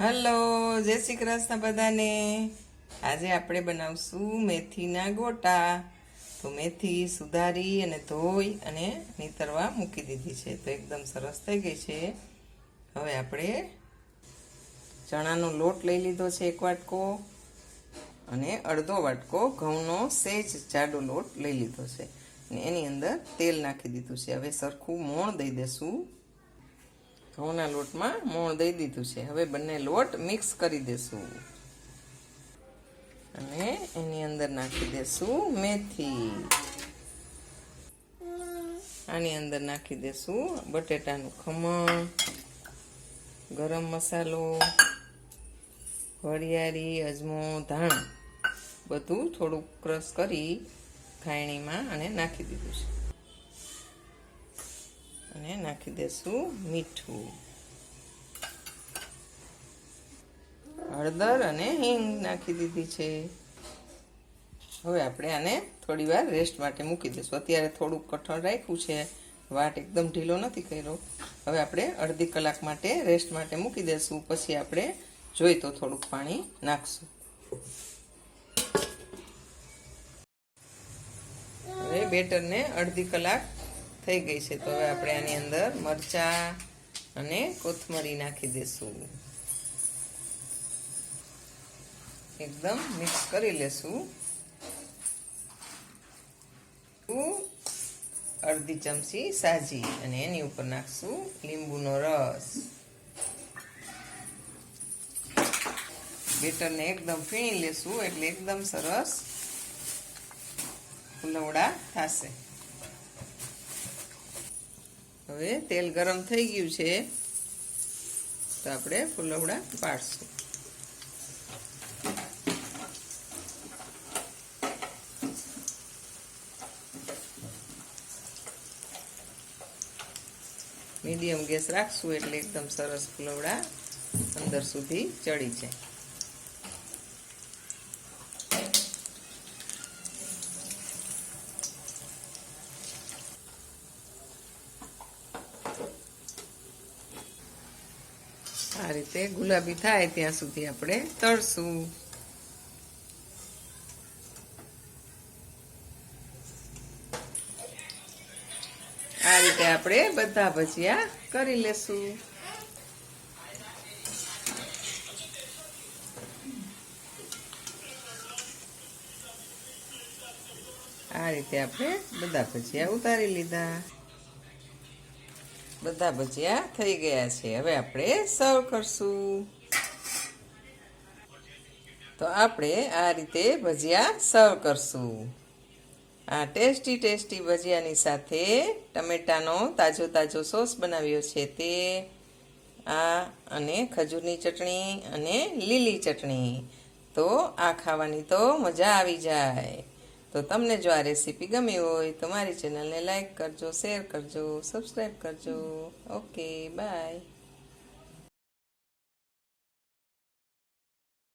Hello, જય શ્રી કૃષ્ણ બધાને. આજે આપણે બનાવશું મેથીના ગોટા. તો મેથી સુધારી અને ધોઈ અને નીતરવા મૂકી દીધી છે. તો એકદમ સરસ થઈ ગઈ છે. હવે આપણે ચણાનો લોટ લઈ લીધો છે એક વાટકો અને અડધો વાટકો ઘઉંનો સેજ જાડો લોટ લઈ લીધો છે. અને એની અંદર તેલ નાખી દીધું છે. હવે સરખું મોણ દઈ દેશું. ઘઉંના લોટમાં મોણ દઈ દીધું છે. હવે બંને લોટ મિક્સ કરી દેશું. અને એની અંદર નાખી દેશું મેથી. આની અંદર નાખી દેશું બટેટાનું ખમણ, ગરમ મસાલો, વરિયાળી, અજમો, ધાણ. બધું થોડુંક ક્રશ કરી ખાયણીમાં અને નાખી દીધું છે. અને નાખી દેશું મીઠું. હળદર અને હિંગ નાખી દીધી છે. હવે આપણે આને થોડી વાર રેસ્ટ માટે મૂકી દઈશું અત્યારે થોડુંક કઠણ રાખ્યું છે. વાટ એકદમ ઢીલો નથી કર્યો. હવે આપણે અડધી કલાક માટે રેસ્ટ માટે મૂકી દઈશું પછી આપણે જોઈ તો થોડુંક પાણી નાખશું. હવે બેટરને અડધી કલાક થઈ ગઈ છે. તો હવે આપણે આની અંદર મરચા અને કોથમરી નાખી દઈશું એકદમ મિક્સ કરી લેશું. અડધી ચમચી સાજી અને એની ઉપર નાખશું લીંબુનો રસ. બેટરને એકદમ ફીણી લેશું એટલે એકદમ સરસ ફુલવડા થશે. હવે તેલ ગરમ થઈ ગયું છે. તો આપણે ફૂલવડા પાડશું. મીડિયમ ગેસ રાખશું એટલે એકદમ સરસ ફૂલવડા અંદર સુધી ચડી જાય. આ રીતે ગુલાબી થાય ત્યાં સુધી આપણે તળશું. આ રીતે આપણે બધા ભજીયા કરી લેશું. આ રીતે આપણે બધા ભજીયા ઉતારી લીધા. બધા ભજીયા થઈ ગયા છે. હવે આપણે સર્વ કરશું. તો આપણે આ રીતે ભજીયા સર્વ કરશું. આ ટેસ્ટી ટેસ્ટી ભજીયાની સાથે ટમેટાનો તાજો તાજો સોસ બનાવ્યો છે તે. આ અને ખજૂરની ચટણી અને લીલી ચટણી. તો આ ખાવાની તો મજા આવી જાય. તો તમને જો આ રેસીપી ગમી હોય તો મારી ચેનલને લાઈક કરજો શેર કરજો સબસ્ક્રાઈબ કરજો. Okay bye